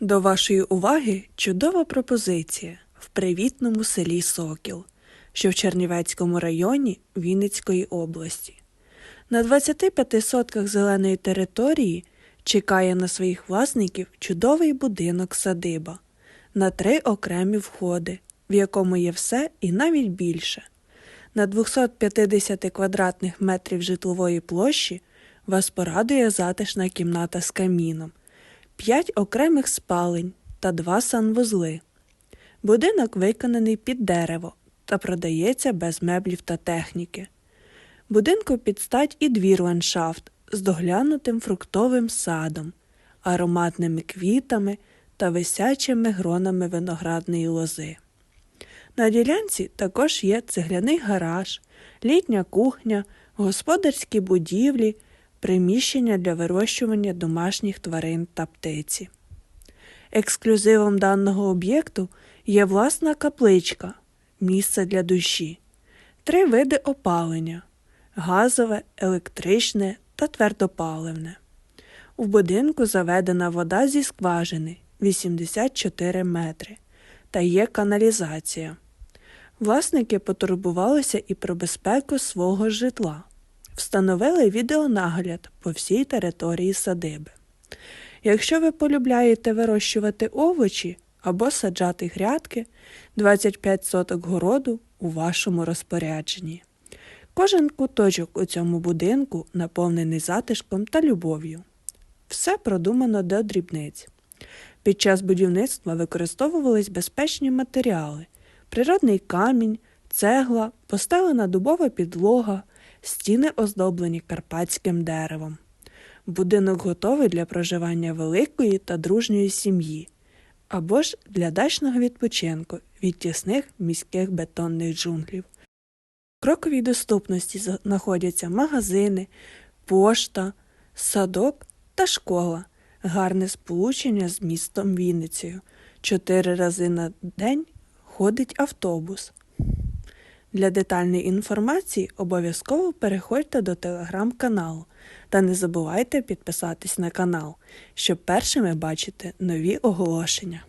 До вашої уваги чудова пропозиція в привітному селі Сокіл, що в Чернівецькому районі Вінницької області. На 25 сотках зеленої території чекає на своїх власників чудовий будинок садиба на три окремі входи, в якому є все і навіть більше. На 250 квадратних метрів житлової площі вас порадує затишна кімната з каміном, п'ять окремих спалень та два санвузли. Будинок виконаний під дерево та продається без меблів та техніки. Будинку підстать і двір ландшафт з доглянутим фруктовим садом, ароматними квітами та висячими гронами виноградної лози. На ділянці також є цегляний гараж, літня кухня, господарські будівлі, приміщення для вирощування домашніх тварин та птиці. Ексклюзивом даного об'єкту є власна капличка, місце для душі, три види опалення газове, електричне та твердопаливне. У будинку заведена вода зі скважини 84 метри та є каналізація. Власники потурбувалися і про безпеку свого житла, встановили відеонагляд по всій території садиби. Якщо ви полюбляєте вирощувати овочі або саджати грядки, 25 соток городу у вашому розпорядженні. Кожен куточок у цьому будинку наповнений затишком та любов'ю. Все продумано до дрібниць. Під час будівництва використовувались безпечні матеріали: природний камінь, цегла, постелена дубова підлога, стіни оздоблені карпатським деревом. Будинок готовий для проживання великої та дружньої сім'ї або ж для дачного відпочинку від тісних міських бетонних джунглів. В кроковій доступності знаходяться магазини, пошта, садок та школа, гарне сполучення з містом Вінницею. Чотири рази на день ходить автобус. Для детальної інформації обов'язково переходьте до телеграм-каналу та не забувайте підписатись на канал, щоб першими бачити нові оголошення.